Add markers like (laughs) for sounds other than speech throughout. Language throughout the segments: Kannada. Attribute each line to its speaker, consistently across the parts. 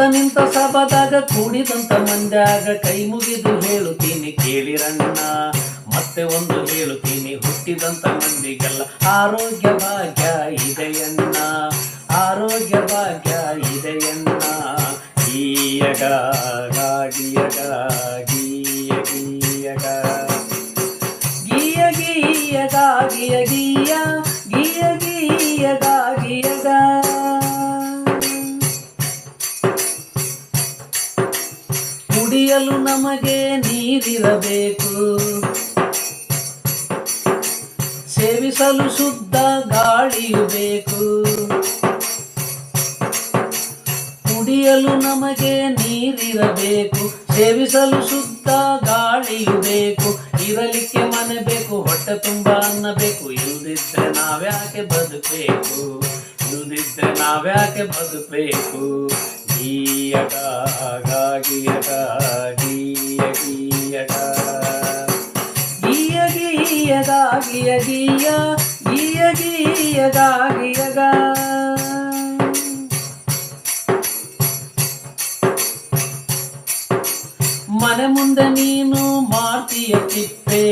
Speaker 1: ನಿಂತ ಸಭದಾಗ ಕೂಡಿದಂತ ಮಂದ್ಯಾಗ ಕೈ ಮುಗಿದು ಹೇಳುತ್ತೀನಿ ಕೇಳಿರಣ್ಣ ಮತ್ತೆ ಒಂದು ಹೇಳುತ್ತೀನಿ, ಹುಟ್ಟಿದಂತ ಮಂದಿಗೆಲ್ಲ ಆರೋಗ್ಯ ಭಾಗ್ಯ ಇದೆಯಣ್ಣ ಆರೋಗ್ಯ ಭಾಗ್ಯ ಇದೆಯಣ್ಣ ಗೀಯಗ ಗೀಯಗ ಗೀಯ ಗೀಯಗ ಗೀಯ ಗೀಯ ಗೀಯ. ಕುಡಿಯಲು ನಮಗೆ ನೀರಿರಬೇಕು. ಸೇವಿಸಲು ಶುದ್ಧ ಗಾಳಿಯು ಬೇಕು. ಕುಡಿಯಲು ನಮಗೆ ನೀರಿರಬೇಕು. ಸೇವಿಸಲು ಶುದ್ಧ ಗಾಳಿಯು ಬೇಕು. ಇರಲಿಕ್ಕೆ ಮನೆ ಬೇಕು, ಹೊಟ್ಟೆ ತುಂಬ ಅನ್ನ ಬೇಕು. ಇಲ್ದಿದ್ರೆ ನಾವ್ಯಾಕೆ ಬದುಕಬೇಕು? ಇಲ್ದಿದ್ರೆ ನಾವ್ಯಾಕೆ ಬದುಕಬೇಕು? ಗೀಯಗ ಗಾಗಿಯಗ ಗೀಯ ಗೀಯಗ ಗೀಯ ಗೀಯ ಗಾಗಿಯ ಗೀಯ ಗೀಯ ಮನೆ ಮುಂದೆ ನೀನು ಮಾಡ್ತೀಯ ತಿಪ್ಪೆ.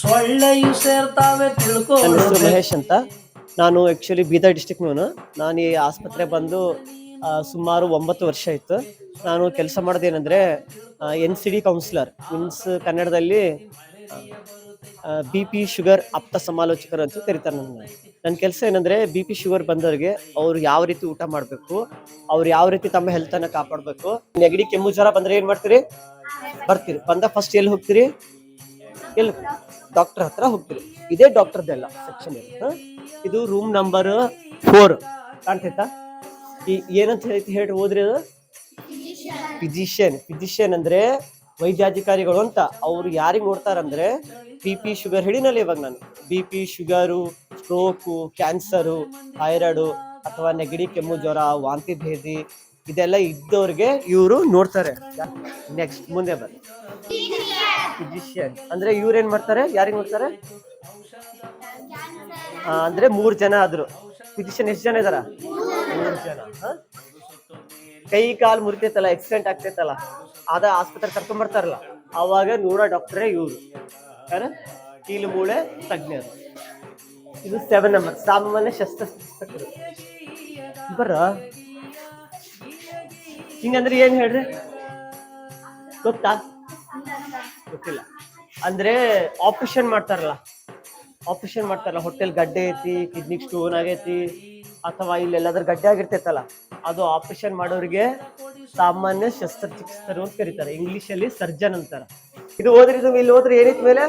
Speaker 1: ಸೊಳ್ಳೆಯು ಸೇರ್ತಾವೆ
Speaker 2: ಹೆಸರು ಮಹೇಶ್ ಅಂತ. ನಾನು ಆ್ಯಕ್ಚುಲಿ ಬೀದರ್ ಡಿಸ್ಟಿಕ್ನವನು ನಾನು ಈ ಆಸ್ಪತ್ರೆ ಬಂದು ಸುಮಾರು ಒಂಬತ್ತು ವರ್ಷ ಇತ್ತು ನಾನು ಕೆಲಸ ಮಾಡೋದೇನೆಂದರೆ N C D counsellor means ಕನ್ನಡದಲ್ಲಿ ಬಿ ಪಿ ಶುಗರ್ ಆಪ್ತ ಸಮಾಲೋಚಕರು ಅಂತ ಕರೀತಾರೆ ನನ್ನ. ನನ್ನ ಕೆಲಸ ಏನಂದರೆ ಬಿ ಪಿ ಶುಗರ್ ಬಂದವರಿಗೆ ಅವ್ರು ಯಾವ ರೀತಿ ಊಟ ಮಾಡಬೇಕು, ಅವ್ರು ಯಾವ ರೀತಿ ತಮ್ಮ ಹೆಲ್ತನ್ನು ಕಾಪಾಡಬೇಕು. ನೆಗಡಿ, ಕೆಮ್ಮು, ಜ್ವರ ಬಂದರೆ ಏನು ಮಾಡ್ತೀರಿ? ಬರ್ತೀರಿ. ಬಂದ ಫಸ್ಟ್ ಎಲ್ಲಿ ಹೋಗ್ತೀರಿ? ಎಲ್ಲಿ? ಡಾಕ್ಟರ್ ಹತ್ರ ಹೋಗ್ತೀರಿ. ಇದೇ ಡಾಕ್ಟರ್ದೆಲ್ಲ ಸೆಕ್ಷನ್ ಇದು ರೂಮ್ ನಂಬರ್ ಫೋರ್ ಕಾಣ್ತೈತಾ ಈ ಏನಂತ ಹೇಳ್ತಿ ಹೇಳ್ರಿ ಹೋದ್ರಿ ಅದು? ಫಿಸಿಷಿಯನ್ ಫಿಸಿಷಿಯನ್ ಅಂದ್ರೆ ವೈದ್ಯಾಧಿಕಾರಿಗಳು ಅಂತ. ಅವ್ರು ಯಾರಿಗೆ ನೋಡ್ತಾರಂದ್ರೆ ಬಿ ಪಿ ಶುಗರ್ ಹೇಳಿನಲ್ಲ ಇವಾಗ ನಾನು. B P sugar stroke cancer thyroid ಅಥವಾ ನೆಗಡಿ ಕೆಮ್ಮು ಜ್ವರ, ವಾಂತಿ ಭೇದಿ ಇದೆಲ್ಲ ಇದ್ದವ್ರಿಗೆ ಇವರು ನೋಡ್ತಾರೆ. ನೆಕ್ಸ್ಟ್ ಮುಂದೆ ಬನ್ನಿ. ಫಿಸಿಷಿಯನ್ ಅಂದ್ರೆ ಇವ್ರು ಏನ್ ಮಾಡ್ತಾರೆ? ಯಾರಿಗೆ ನೋಡ್ತಾರೆ? ಅಂದ್ರೆ ಮೂರ್ ಜನ ಆದ್ರು. ಫಿಸಿಷಿಯನ್ ಎಷ್ಟು ಜನ ಇದಾರ? ಮೂರ್ ಜನ? ಕೈ ಕಾಲ್ ಮುರಿತೈತಲ್ಲ ಆಕ್ಸಿಡೆಂಟ್ ಆಗ್ತೈತಲ್ಲ ಅದ ಆಸ್ಪತ್ರೆ ಕರ್ಕೊಂಡ್ ಬರ್ತಾರಲ್ಲ ಅವಾಗ ನೂರ ಡಾಕ್ಟ್ರೇ ಇವ್ರು. ಕೀಲು, ಮೂಳೆ, ತಜ್ಞರು. ಇದು ಸೆವೆನ್ ನಂಬರ್ ಸಾಮಾನ್ಯ ಶಸ್ತ್ರ ಬರ? ಹಿಂಗಂದ್ರೆ ಏನ್ ಹೇಳ್ರಿ? ಗೊತ್ತಾ? ಗೊತ್ತಿಲ್ಲ. ಅಂದ್ರೆ ಆಪರೇಷನ್ ಮಾಡ್ತಾರಲ್ಲ ಆಪರೇಷನ್ ಮಾಡ್ತಾರಲ್ಲ ಹೊಟ್ಟೆಲ್ ಗಡ್ಡೆ ಐತಿ ಕಿಡ್ನಿಗ್ ಸ್ಟೋನ್ ಆಗೈತಿ ಅಥವಾ ಇಲ್ಲೆಲ್ಲಾದ್ರೂ ಗಡ್ಡೆ ಆಗಿರ್ತೈತಲ್ಲ ಅದು ಆಪರೇಷನ್ ಮಾಡೋರಿಗೆ ಸಾಮಾನ್ಯ ಶಸ್ತ್ರಚಿಕಿತ್ಸರು ಅಂತ ಕರೀತಾರೆ. ಇಂಗ್ಲಿಷ್ ಅಲ್ಲಿ ಸರ್ಜನ್ ಅಂತಾರೆ. ಇದು ಹೋದ್ರೆ ಇದು ಇಲ್ಲಿ ಹೋದ್ರೆ ಏನಿತ್ತು ಮೇಲೆ?